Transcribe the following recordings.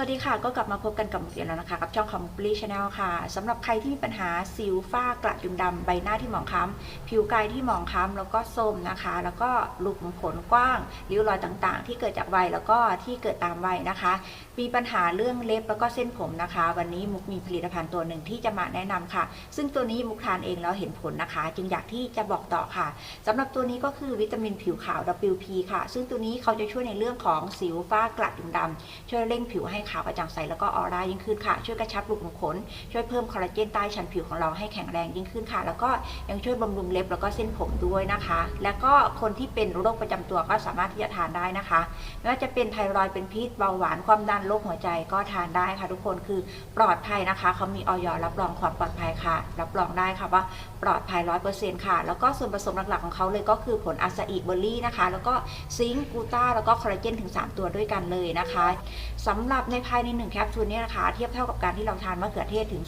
วัสดีค่ะ ก็กลับมาพบกันกับมุกเอียนแล้วนะคะ กับช่องของมุกลี่ชาแนลค่ะสำหรับใครที่มีปัญหาสิวฝ้ากระจุมดำใบหน้าที่หมองคล้ำผิวกายที่หมองคล้ำแล้วก็ส้มนะคะ แล้วก็รูขุมขนกว้างริ้วรอยต่างๆ ที่เกิดจากวัยแล้วก็ที่เกิดตามวัยนะคะ มีปัญหาเรื่องเล็บแล้วก็เส้นผมนะคะ วันนี้มุกมีผลิตภัณฑ์ตัวหนึ่งที่จะมาแนะนำค่ะ ซึ่งตัวนี้มุกทานเองแล้วเห็นผลนะคะ จึงอยากที่จะบอกต่อค่ะสำหรับตัวนี้ก็คือวิตามินผิวขาว WP ค่ะ ซึ่งตัวนี้เขาจะช่วยในเรื่องของสิวฝ้ากระจุมดำช่วยเร่งผิวให้ขาวกระจ่างใสแล้วก็ออร่ายิ่งขึ้นค่ะ ช่วยกระชับรูขุมขน ช่วยเพิ่มคอลลาเจนใต้ชั้นผิวของเราให้แข็งแรงยิ่งขึ้นค่ะ แล้วก็ยังช่วยบำรุงเล็บแล้วก็เส้นผมด้วยนะคะ แล้วก็คนที่เป็นโรคประจำตัวก็สามารถที่จะทานได้นะคะไม่ว่าจะเป็นไทรอยด์เป็นพิษเบาหวานความดันโรคหัวใจก็ทานได้ค่ะ ทุกคนคือปลอดภัยนะคะเขามีออยรับรองความปลอดภัยค่ะ รับรองได้ค่ะว่าปลอดภัยร้อยเปอร์เซ็นต์ค่ะ แล้วก็ส่วนผสมหลักๆของเขาเลยก็คือผลอาซาอิเบอร์รี่นะคะ แล้วก็ซิงค์กูต้าแล้วก็คอลลาเจนถึง 3 ตัวด้วยกันเลยนะคะสำหรับในภายใน 1 แคปซูลเนี่ยนะคะ เทียบเท่ากับการที่เราทานมะเขือเทศถึง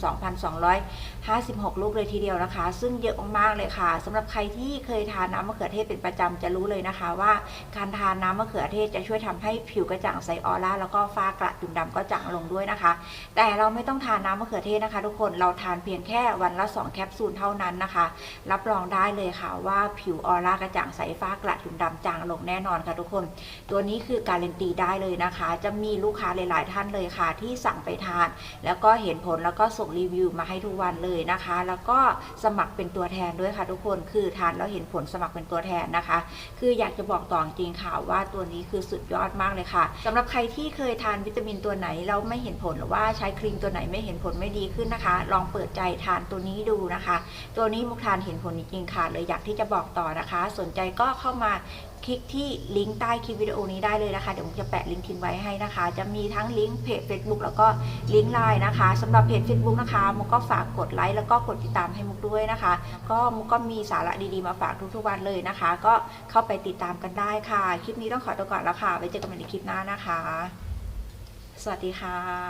2,256 ลูกเลยทีเดียวนะคะ ซึ่งเยอะมากๆเลยค่ะสำหรับใครที่เคยทานน้ำมะเขือเทศเป็นประจำจะรู้เลยนะคะ ว่าการทานน้ำมะเขือเทศจะช่วยทำให้ผิวกระจ่างใสออร่าแล้วก็ฝ้ากระจุมดำก็จางลงด้วยนะคะ แต่เราไม่ต้องทานน้ำมะเขือเทศนะคะ ทุกคนเราทานเพียงแค่วันละ 2 แคปซูลเท่านั้นนะคะ รับรองได้เลยค่ะว่าผิวออร่ากระจ่างใสฝ้ากระจุมดำจางลงแน่นอนค่ะทุกคน ตัวนี้คือการันตีได้เลยนะคะ จะมีลูกค้าหลาย ๆท่านเลยค่ะ ที่สั่งไปทาน แล้วก็เห็นผลแล้วก็ส่งรีวิวมาให้ทุกวันเลยนะคะ แล้วก็สมัครเป็นตัวแทนด้วยค่ะทุกคนคือทานแล้วเห็นผลสมัครเป็นตัวแทนนะคะ คืออยากจะบอกต่อจริงค่ะว่าตัวนี้คือสุดยอดมากเลยค่ะสำหรับใครที่เคยทานวิตามินตัวไหนแล้วไม่เห็นผลหรือว่าใช้ครีมตัวไหนไม่เห็นผลไม่ดีขึ้นนะคะ ลองเปิดใจทานตัวนี้ดูนะคะ ตัวนี้มุกทานเห็นผลจริงค่ะเลยอยากที่จะบอกต่อนะคะ สนใจก็เข้ามา คลิกที่ลิงก์ใต้คลิปวิดีโอนี้ได้เลยนะคะ เดี๋ยวมุกจะแปะลิงก์ทิ้งไว้ให้นะคะ จะมีทั้งลิงก์เพจ Facebook แล้วก็ลิงก์ไลน์นะคะสำหรับเพจ Facebook นะคะมุกก็ฝากกดไลค์แล้วก็กดติดตามให้มุกด้วยนะคะ ก็มุกก็มีสาระดีๆมาฝากทุกๆวันเลยนะคะ ก็เข้าไปติดตามกันได้ค่ะ คลิปนี้ต้องขอตัวก่อนแล้วค่ะไว้เจอกันใหม่ในคลิปหน้านะคะ สวัสดีค่ะ